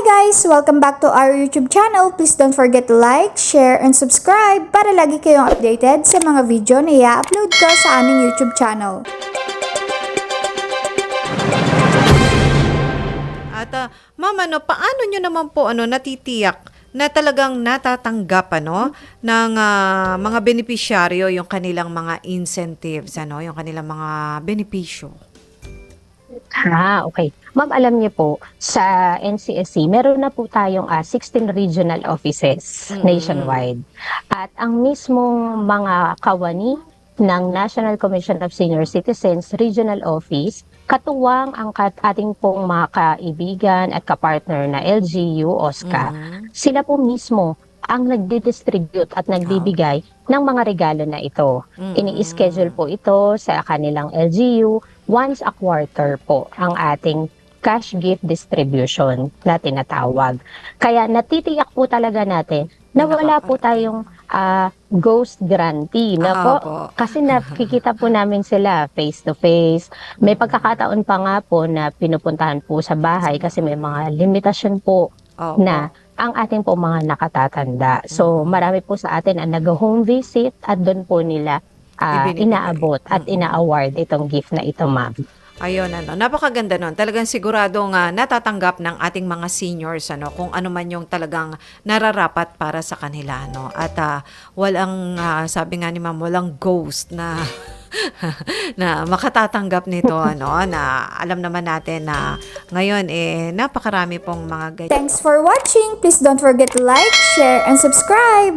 guys! Welcome back to our YouTube channel. Please don't forget to like, share, and subscribe para lagi kayong updated sa mga video na i-upload ko sa aming YouTube channel. At uh, ma'am, ano, paano nyo naman po ano, natitiyak na talagang natatanggap ano, ng ah, mga benepisyaryo yung kanilang mga incentives, ano, yung kanilang mga benepisyo? Ah, okay. Ma'am, alam niyo po, sa NCSC, meron na po tayong ah, 16 regional offices Mm. nationwide. At ang mismong mga kawani ng National Commission of Senior Citizens Regional Office, katuwang ang kat ating pong mga kaibigan at kapartner na LGU, OSCA, Mhm. sila po mismo ang nagdi-distribute at nagbibigay ng mga regalo na ito. Mm-mm. Ini-schedule po ito sa kanilang LGU once a quarter po ang ating cash gift distribution na tinatawag. Kaya natitiyak po talaga natin na wala po tayong ah, ghost grantee na Ah, po. opo. Kasi nakikita po namin sila face to face. May pagkakataon pa nga po na pinupuntahan po sa bahay kasi may mga limitasyon po Opo. na ang ating po mga nakatatanda. So marami po sa atin ang nag-home visit at doon po nila Ibinibigay. inaabot at Mm-mm. ina-award itong gift na ito, ma'am. Ayun, ano, napakaganda nun. Talagang siguradong ah, natatanggap ng ating mga seniors ano, kung ano man yung talagang nararapat para sa kanila. No? At ah, walang, ah, sabi nga ni ma'am, walang ghost na na makatatanggap nito ano na alam naman natin na ngayon eh napakarami pong mga ganyan Thanks for watching! Please don't forget to like, share, and subscribe!